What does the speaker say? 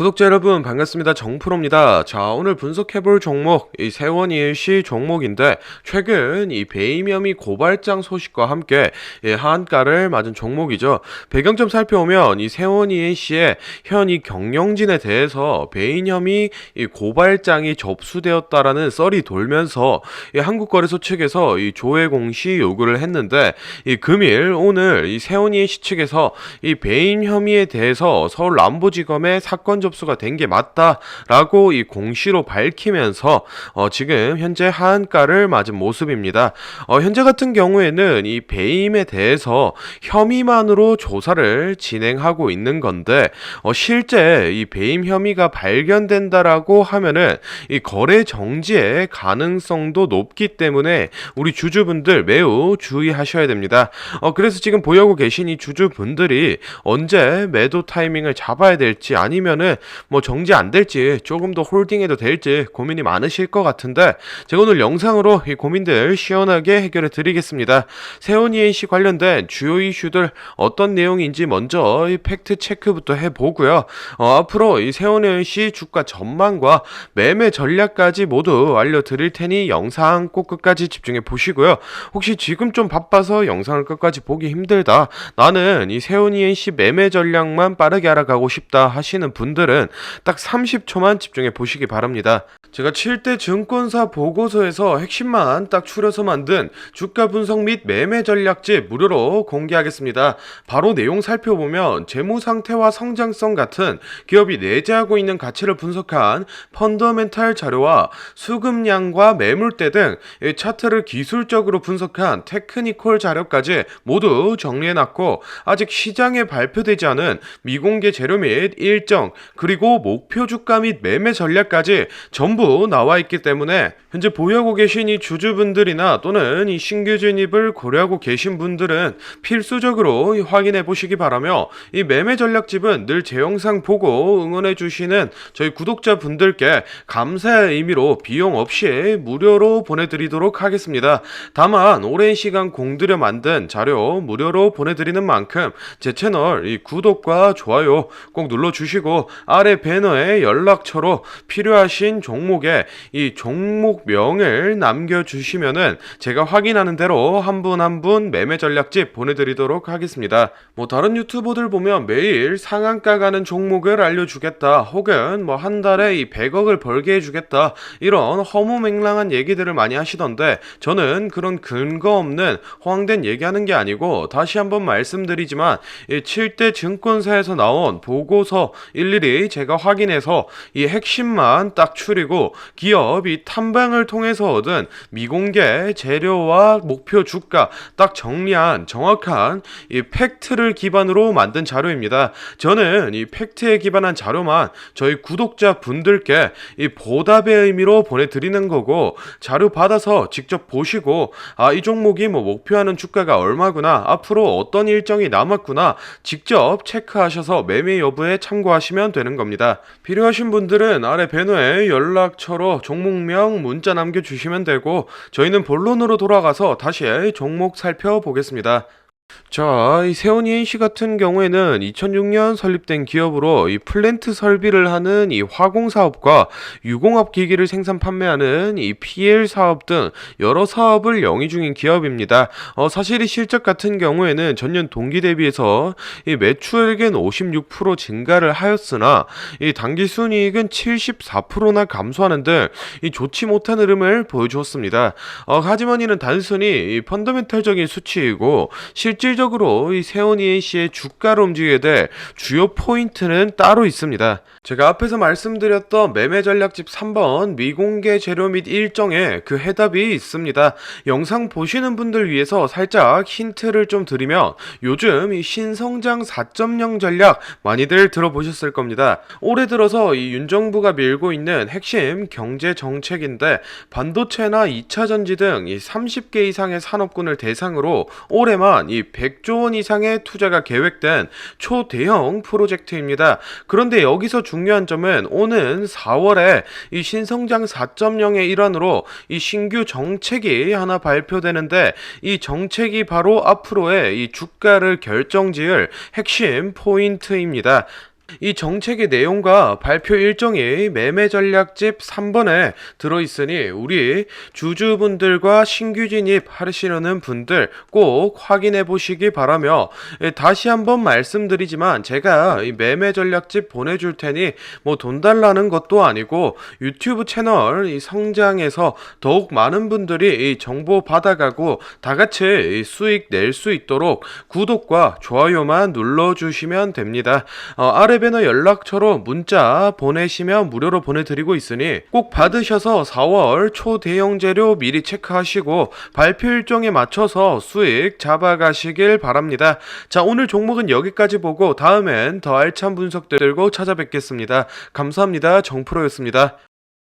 구독자 여러분 반갑습니다. 정프로입니다. 자 오늘 분석해볼 종목 이 세원일시 종목인데 최근 이 베이염이 고발장 소식과 함께 예, 하한가를 맞은 종목이죠. 배경 좀 살펴보면 이 세원일시의 현 이 경영진에 대해서 베이염이 이 고발장이 접수되었다라는 썰이 돌면서 이 한국거래소 측에서 이 조회 공시 요구를 했는데 이 금일 오늘 이 세원일시 측에서 이 배임 혐의에 대해서 서울 남부지검에 사건 접 수가 된 게 맞다라고 이 공시로 밝히면서 어, 지금 현재 하한가를 맞은 모습입니다. 어, 현재 같은 경우에는 이 배임에 대해서 혐의만으로 조사를 진행하고 있는 건데 어, 실제 이 배임 혐의가 발견된다라고 하면은 이 거래 정지의 가능성도 높기 때문에 우리 주주분들 매우 주의하셔야 됩니다. 어, 그래서 지금 보유하고 계신 이 주주분들이 언제 매도 타이밍을 잡아야 될지 아니면은 뭐 정지 안 될지 조금 더 홀딩해도 될지 고민이 많으실 것 같은데 제가 오늘 영상으로 이 고민들 시원하게 해결해 드리겠습니다. 세온 ENC 관련된 주요 이슈들 어떤 내용인지 먼저 이 팩트 체크부터 해보고요. 어, 앞으로 이 세온 ENC 주가 전망과 매매 전략까지 모두 알려드릴 테니 영상 꼭 끝까지 집중해 보시고요. 혹시 지금 좀 바빠서 영상을 끝까지 보기 힘들다. 나는 이 세온 ENC 매매 전략만 빠르게 알아가고 싶다 하시는 분들 은 딱 30초만 집중해 보시기 바랍니다. 제가 7대 증권사 보고서에서 핵심만 딱 추려서 만든 주가 분석 및 매매 전략집 무료로 공개하겠습니다. 바로 내용 살펴보면 재무 상태와 성장성 같은 기업이 내재하고 있는 가치를 분석한 펀더멘탈 자료와 수급량과 매물대 등이 차트를 기술적으로 분석한 테크니컬 자료까지 모두 정리해놨고 아직 시장에 발표되지 않은 미공개 재료 및 일정 그리고 목표 주가 및 매매 전략까지 전부 나와 있기 때문에 현재 보유하고 계신 이 주주분들이나 또는 이 신규 진입을 고려하고 계신 분들은 필수적으로 확인해 보시기 바라며 이 매매 전략집은 늘 제 영상 보고 응원해 주시는 저희 구독자분들께 감사의 의미로 비용 없이 무료로 보내드리도록 하겠습니다. 다만 오랜 시간 공들여 만든 자료 무료로 보내드리는 만큼 제 채널 이 구독과 좋아요 꼭 눌러주시고 아래 배너에 연락처로 필요하신 종목에 이 종목명을 남겨주시면은 제가 확인하는 대로 한 분 한 분 매매 전략집 보내드리도록 하겠습니다. 뭐 다른 유튜버들 보면 매일 상한가 가는 종목을 알려주겠다 혹은 뭐 한 달에 이 100억을 벌게 해주겠다 이런 허무맹랑한 얘기들을 많이 하시던데 저는 그런 근거 없는 허황된 얘기하는 게 아니고 다시 한번 말씀드리지만 이 7대 증권사에서 나온 보고서 일일이 제가 확인해서 이 핵심만 딱 추리고 기업이 탐방을 통해서 얻은 미공개 재료와 목표 주가 딱 정리한 정확한 이 팩트를 기반으로 만든 자료입니다. 저는 이 팩트에 기반한 자료만 저희 구독자 분들께 이 보답의 의미로 보내드리는 거고 자료 받아서 직접 보시고 아 이 종목이 뭐 목표하는 주가가 얼마구나 앞으로 어떤 일정이 남았구나 직접 체크하셔서 매매 여부에 참고하시면 되는 겁니다. 필요하신 분들은 아래 배너에 연락처로 종목명 문자 남겨주시면 되고 저희는 본론으로 돌아가서 다시 종목 살펴보겠습니다. 자, 이 세온이엔씨 같은 경우에는 2006년 설립된 기업으로 이 플랜트 설비를 하는 이 화공 사업과 유공업 기기를 생산 판매하는 이 PL 사업 등 여러 사업을 영위 중인 기업입니다. 어, 사실 이 실적 같은 경우에는 전년 동기 대비해서 이 매출액은 56% 증가를 하였으나 이 당기 순이익은 74%나 감소하는 등 이 좋지 못한 흐름을 보여주었습니다. 어, 하지만 이는 단순히 이 펀더멘탈적인 수치이고 실 질적으로 이 세온이엔 씨의 주가를 움직이게 될 주요 포인트는 따로 있습니다. 제가 앞에서 말씀드렸던 매매 전략집 3번 미공개 재료 및 일정에 그 해답이 있습니다. 영상 보시는 분들 위해서 살짝 힌트를 좀 드리면 요즘 이 신성장 4.0 전략 많이들 들어보셨을 겁니다. 올해 들어서 이 윤정부가 밀고 있는 핵심 경제 정책인데 반도체나 2차 전지 등이 30개 이상의 산업군을 대상으로 올해만 이 100조 원 이상의 투자가 계획된 초대형 프로젝트입니다. 그런데 여기서 중요한 점은 오는 4월에 이 신성장 4.0의 일환으로 이 신규 정책이 하나 발표되는데 이 정책이 바로 앞으로의 이 주가를 결정지을 핵심 포인트입니다. 이 정책의 내용과 발표 일정이 매매 전략집 3번에 들어있으니 우리 주주분들과 신규 진입하시려는 분들 꼭 확인해 보시기 바라며 예, 다시 한번 말씀드리지만 제가 이 매매 전략집 보내줄 테니 뭐 돈 달라는 것도 아니고 유튜브 채널 이 성장해서 더욱 많은 분들이 이 정보 받아가고 다 같이 이 수익 낼 수 있도록 구독과 좋아요만 눌러주시면 됩니다. 어, 배너 연락처로 문자 보내시면 무료로 보내드리고 있으니 꼭 받으셔서 4월 초대형 재료 미리 체크하시고 발표 일정에 맞춰서 수익 잡아가시길 바랍니다. 자, 오늘 종목은 여기까지 보고 다음엔 더 알찬 분석 들고 찾아뵙겠습니다. 감사합니다. 정프로였습니다.